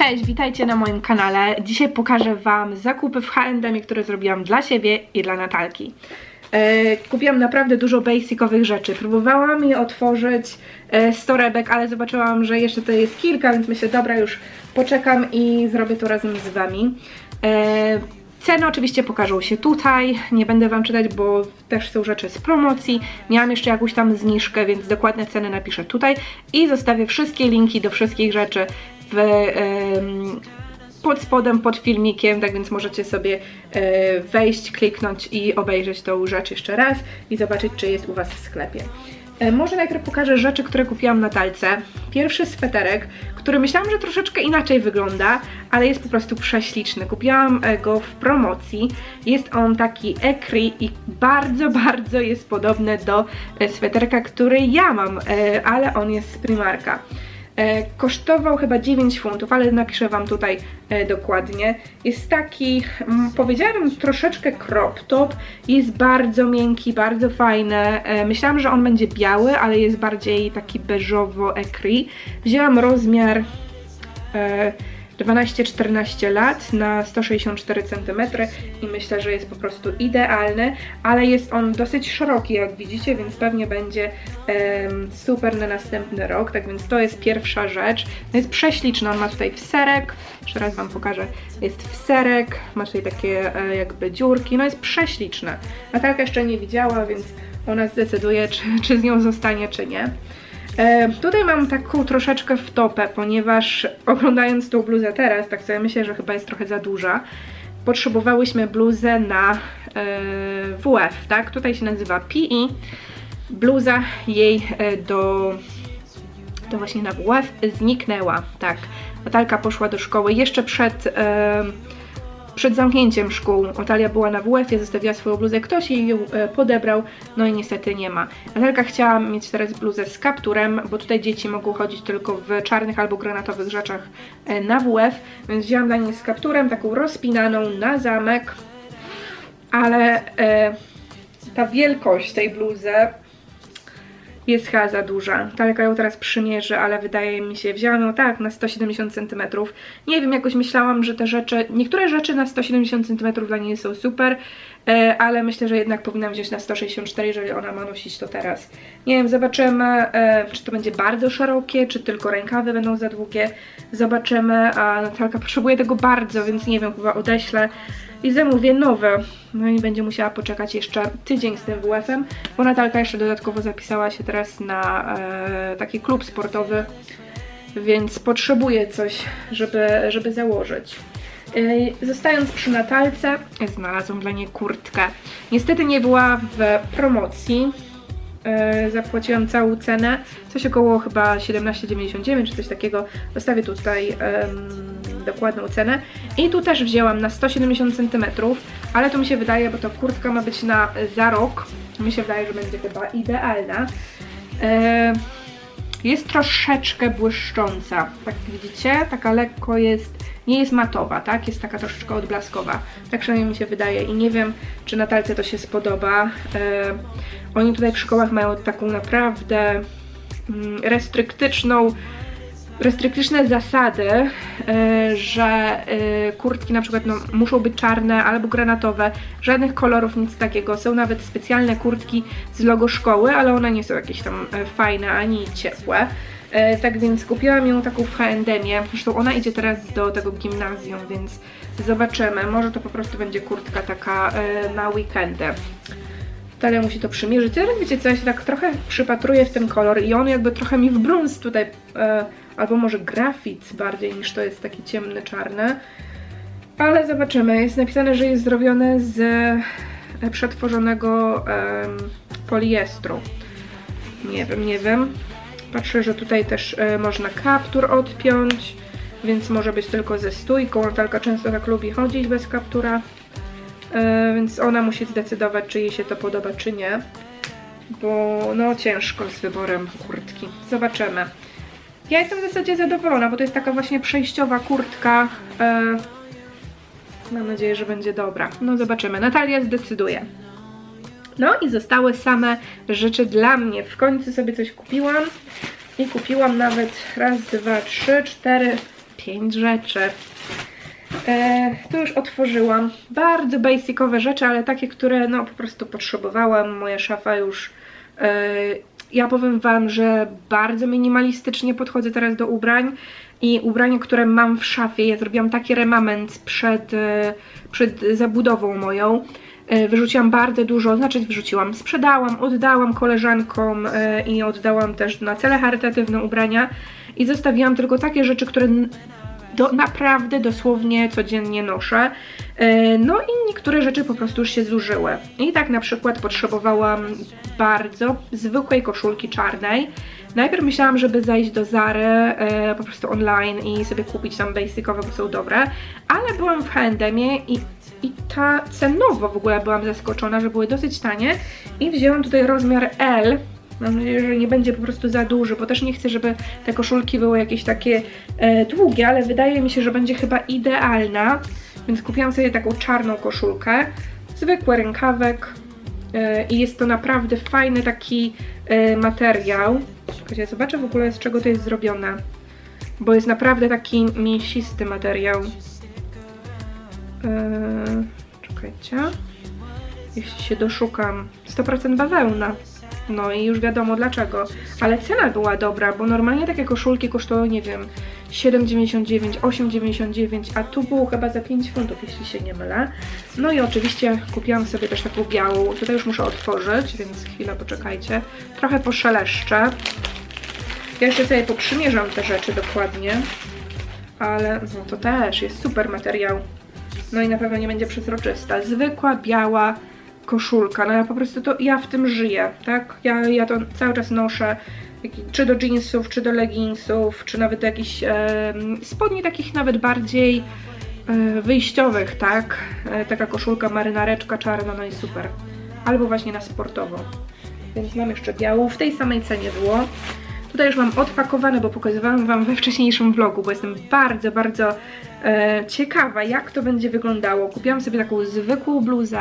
Cześć, witajcie na moim kanale. Dzisiaj pokażę Wam zakupy w H&M, które zrobiłam dla siebie i dla Natalki. E, kupiłam naprawdę dużo basicowych rzeczy. Próbowałam je otworzyć e, z torebek, ale zobaczyłam, że jeszcze to jest kilka, więc myślę, dobra, już poczekam i zrobię to razem z Wami. E, Ceny oczywiście pokażą się tutaj, nie będę Wam czytać, bo też są rzeczy z promocji. Miałam jeszcze jakąś tam zniżkę, więc dokładne ceny napiszę tutaj i zostawię wszystkie linki do wszystkich rzeczy w, pod spodem, pod filmikiem, tak więc możecie sobie e, wejść, kliknąć i obejrzeć tą rzecz jeszcze raz i zobaczyć, czy jest u Was w sklepie. E, Może najpierw pokażę rzeczy, które kupiłam na talce. Pierwszy sweterek, który myślałam, że troszeczkę inaczej wygląda, ale jest po prostu prześliczny. Kupiłam e, go w promocji. Jest on taki ekri i bardzo, bardzo jest podobny do sweterka, który ja mam, ale on jest z Primarka. E, Kosztował chyba 9 funtów, ale napiszę Wam tutaj e, dokładnie. Jest taki, mm, powiedziałabym, troszeczkę crop top. Jest bardzo miękki, bardzo fajny. E, Myślałam, że on będzie biały, ale jest bardziej taki beżowo ekri. Wzięłam rozmiar 12-14 lat na 164 cm i myślę, że jest po prostu idealny, ale jest on dosyć szeroki, jak widzicie, więc pewnie będzie em, super na następny rok. Tak więc to jest pierwsza rzecz. No jest prześliczny, on ma tutaj wserek, jeszcze raz Wam pokażę, jest wserek, ma tutaj takie e, jakby dziurki, no jest prześliczne. Natalka jeszcze nie widziała, więc ona zdecyduje, czy, czy z nią zostanie, czy nie. E, tutaj mam taką troszeczkę wtopę, ponieważ oglądając tą bluzę teraz, tak sobie myślę, że chyba jest trochę za duża. Potrzebowałyśmy bluzę na e, WF, tak? Tutaj się nazywa PE. Bluza jej e, do, do właśnie na WF zniknęła, tak. Natalka poszła do szkoły jeszcze przed... E, przed zamknięciem szkół. Natalia była na WF-ie, zostawiła swoją bluzę, ktoś jej ją e, podebrał, no i niestety nie ma. Natalka chciała mieć teraz bluzę z kapturem, bo tutaj dzieci mogą chodzić tylko w czarnych albo granatowych rzeczach e, na WF, więc wzięłam dla niej z kapturem, taką rozpinaną na zamek, ale e, ta wielkość tej bluzy jest chyba za duża. Taleka ją teraz przymierzy, ale wydaje mi się, wzięłam ją tak na 170 cm. Nie wiem, jakoś myślałam, że te rzeczy, niektóre rzeczy na 170 cm dla niej są super, ale myślę, że jednak powinnam wziąć na 164, jeżeli ona ma nosić to teraz. Nie wiem, zobaczymy, e, czy to będzie bardzo szerokie, czy tylko rękawy będą za długie. Zobaczymy, a Natalka potrzebuje tego bardzo, więc nie wiem, chyba odeślę i zamówię nowe. No i będzie musiała poczekać jeszcze tydzień z tym WF-em, bo Natalka jeszcze dodatkowo zapisała się teraz na e, taki klub sportowy, więc potrzebuje coś, żeby, żeby założyć. E, Zostając przy Natalce, znalazłam dla niej kurtkę. Niestety nie była w promocji. E, Zapłaciłam całą cenę, coś około chyba 17,99 czy coś takiego. Zostawię tutaj em, dokładną cenę. I tu też wzięłam na 170 cm, ale to mi się wydaje, bo to kurtka ma być na za rok. Mi się wydaje, że będzie chyba idealna. E, jest troszeczkę błyszcząca, tak widzicie? Taka lekko jest, nie jest matowa, tak? Jest taka troszeczkę odblaskowa. Tak przynajmniej mi się wydaje i nie wiem, czy Natalce to się spodoba. E, oni tutaj w szkołach mają taką naprawdę mm, restriktyczną restriktyczne zasady, e, że e, kurtki na przykład no, muszą być czarne albo granatowe, żadnych kolorów, nic takiego. Są nawet specjalne kurtki z logo szkoły, ale one nie są jakieś tam e, fajne ani ciepłe. E, Tak więc kupiłam ją taką w H&M-ie. Zresztą ona idzie teraz do tego gimnazjum, więc zobaczymy. Może to po prostu będzie kurtka taka e, na weekendy. Talia musi to przymierzyć. Ale wiecie co, ja się tak trochę przypatruję w ten kolor i on jakby trochę mi w brąz tutaj, e, albo może grafit bardziej niż to jest taki ciemny, czarny. Ale zobaczymy. Jest napisane, że jest zrobione z przetworzonego poliestru. Nie wiem, nie wiem. Patrzę, że tutaj też e, można kaptur odpiąć, więc może być tylko ze stójką. Natalka często tak lubi chodzić bez kaptura. E, więc ona musi zdecydować, czy jej się to podoba, czy nie. Bo no ciężko z wyborem kurtki. Zobaczymy. Ja jestem w zasadzie zadowolona, bo to jest taka właśnie przejściowa kurtka. E, mam nadzieję, że będzie dobra. No zobaczymy. Natalia zdecyduje. No i zostały same rzeczy dla mnie. W końcu sobie coś kupiłam. I kupiłam nawet raz, dwa, trzy, cztery, pięć rzeczy. E, to już otworzyłam. Bardzo basicowe rzeczy, ale takie, które no po prostu potrzebowałam. Moja szafa już. E, ja powiem Wam, że bardzo minimalistycznie podchodzę teraz do ubrań i ubrania, które mam w szafie, ja zrobiłam taki remament przed, e, przed zabudową moją. E, Wyrzuciłam bardzo dużo, znaczy wyrzuciłam, sprzedałam, oddałam koleżankom e, i oddałam też na cele charytatywne ubrania i zostawiłam tylko takie rzeczy, które do, naprawdę dosłownie codziennie noszę. E, No i niektóre rzeczy po prostu już się zużyły. I tak na przykład potrzebowałam bardzo zwykłej koszulki czarnej. Najpierw myślałam, żeby zajść do Zary po prostu online i sobie kupić tam basicowe, bo są dobre, ale byłam w H&M-ie i, i ta cenowo w ogóle byłam zaskoczona, że były dosyć tanie i wzięłam tutaj rozmiar L. Mam nadzieję, że nie będzie po prostu za duży, bo też nie chcę, żeby te koszulki były jakieś takie e, długie, ale wydaje mi się, że będzie chyba idealna. Więc kupiłam sobie taką czarną koszulkę, zwykły rękawek e, i jest to naprawdę fajny taki e, materiał. Czekajcie, zobaczę w ogóle z czego to jest zrobione, bo jest naprawdę taki mięsisty materiał. E, czekajcie. Jeśli się doszukam, 100% bawełna. No i już wiadomo dlaczego. Ale cena była dobra, bo normalnie takie koszulki kosztują, nie wiem, 7,99, 8,99, a tu było chyba za 5 funtów, jeśli się nie mylę. No i oczywiście kupiłam sobie też taką białą. Tutaj już muszę otworzyć, więc chwilę poczekajcie. Trochę poszeleszczę. Ja jeszcze sobie poprzymierzam te rzeczy dokładnie. Ale no to też jest super materiał. No i na pewno nie będzie przezroczysta. Zwykła, biała koszulka. No ja po prostu to, ja w tym żyję, tak? Ja, ja to cały czas noszę. Czy do jeansów, czy do leginsów, czy nawet do jakichś em, spodni takich nawet bardziej e, wyjściowych, tak? E, taka koszulka, marynareczka czarna, no i super. Albo właśnie na sportowo. Więc mam jeszcze białą. W tej samej cenie było. Tutaj już mam odpakowane, bo pokazywałam Wam we wcześniejszym vlogu, bo jestem bardzo, bardzo e, ciekawa, jak to będzie wyglądało. Kupiłam sobie taką zwykłą bluzę,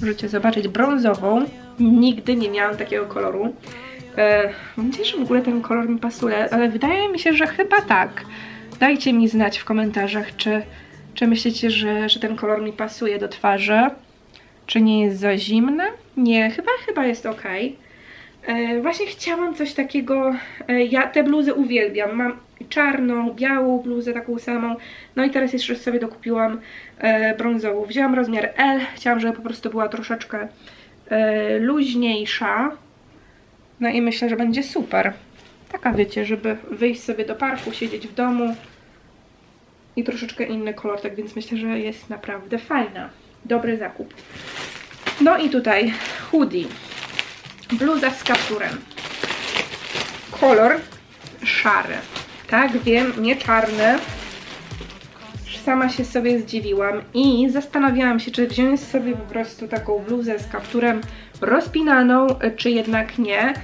możecie zobaczyć, brązową. Nigdy nie miałam takiego koloru. E, mam nadzieję, że w ogóle ten kolor mi pasuje, ale wydaje mi się, że chyba tak. Dajcie mi znać w komentarzach, czy, czy myślicie, że, że ten kolor mi pasuje do twarzy. Czy nie jest za zimny? Nie, chyba, chyba jest ok. E, właśnie chciałam coś takiego, e, ja te bluzy uwielbiam, mam czarną, białą bluzę taką samą, no i teraz jeszcze sobie dokupiłam e, brązową. Wzięłam rozmiar L, chciałam, żeby po prostu była troszeczkę luźniejsza, no i myślę, że będzie super. Taka wiecie, żeby wyjść sobie do parku, siedzieć w domu i troszeczkę inny kolor, tak więc myślę, że jest naprawdę fajna. Dobry zakup. No i tutaj hoodie. Bluza z kapturem. Kolor szary. Tak, wiem, nie czarny. Sama się sobie zdziwiłam i zastanawiałam się, czy wziąć sobie po prostu taką bluzę z kapturem rozpinaną, czy jednak nie.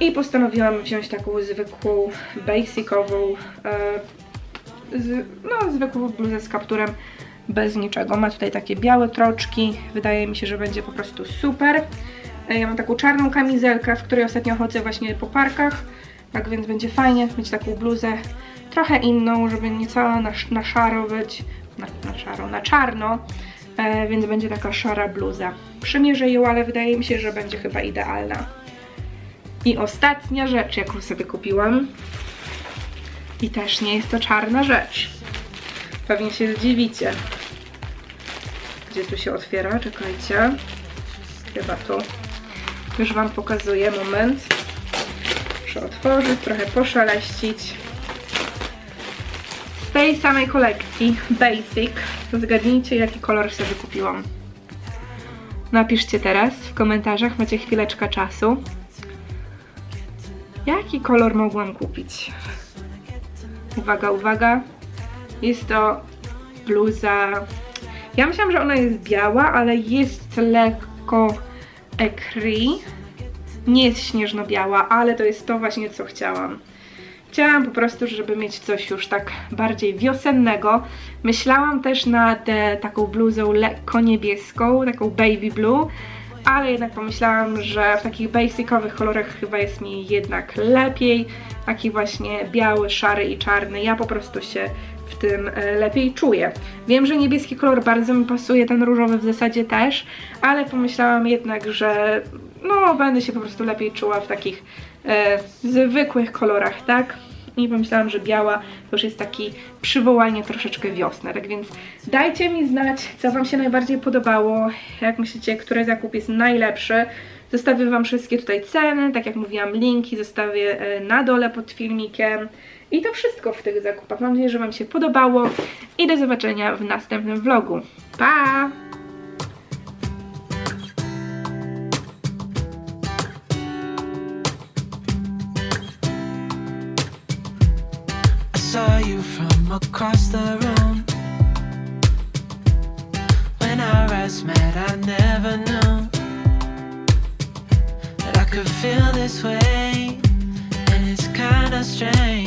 I postanowiłam wziąć taką zwykłą, basicową, e, z, no zwykłą bluzę z kapturem bez niczego. Ma tutaj takie białe troczki, wydaje mi się, że będzie po prostu super. E, Ja mam taką czarną kamizelkę, w której ostatnio chodzę właśnie po parkach, tak więc będzie fajnie mieć taką bluzę trochę inną, żeby nie cała na, na szaro być, na, na szaro, na czarno, e, więc będzie taka szara bluza. Przymierzę ją, ale wydaje mi się, że będzie chyba idealna. I ostatnia rzecz, jaką sobie kupiłam. I też nie jest to czarna rzecz. Pewnie się zdziwicie. Gdzie tu się otwiera? Czekajcie. Chyba tu. Już Wam pokazuję, moment. Muszę otworzyć, trochę poszaleścić. Z tej samej kolekcji, Basic, zgadnijcie jaki kolor sobie kupiłam. Napiszcie teraz w komentarzach, macie chwileczkę czasu. Jaki kolor mogłam kupić? Uwaga, uwaga. Jest to bluza. Ja myślałam, że ona jest biała, ale jest lekko ekri. Nie jest śnieżno-biała, ale to jest to właśnie, co chciałam. Chciałam po prostu, żeby mieć coś już tak bardziej wiosennego. Myślałam też nad taką bluzą lekko niebieską, taką baby blue, ale jednak pomyślałam, że w takich basicowych kolorach chyba jest mi jednak lepiej. Taki właśnie biały, szary i czarny. Ja po prostu się w tym e, lepiej czuję. Wiem, że niebieski kolor bardzo mi pasuje, ten różowy w zasadzie też, ale pomyślałam jednak, że no będę się po prostu lepiej czuła w takich e, zwykłych kolorach, tak? I pomyślałam, że biała to już jest taki przywołanie troszeczkę wiosny. Tak więc dajcie mi znać, co Wam się najbardziej podobało, jak myślicie, który zakup jest najlepszy. Zostawię Wam wszystkie tutaj ceny, tak jak mówiłam, linki zostawię e, na dole pod filmikiem. I to wszystko w tych zakupach. Mam nadzieję, że Wam się podobało i do zobaczenia w następnym vlogu. Pa! Across the room. When our eyes met, I never knew could feel this way, and it's kinda strange.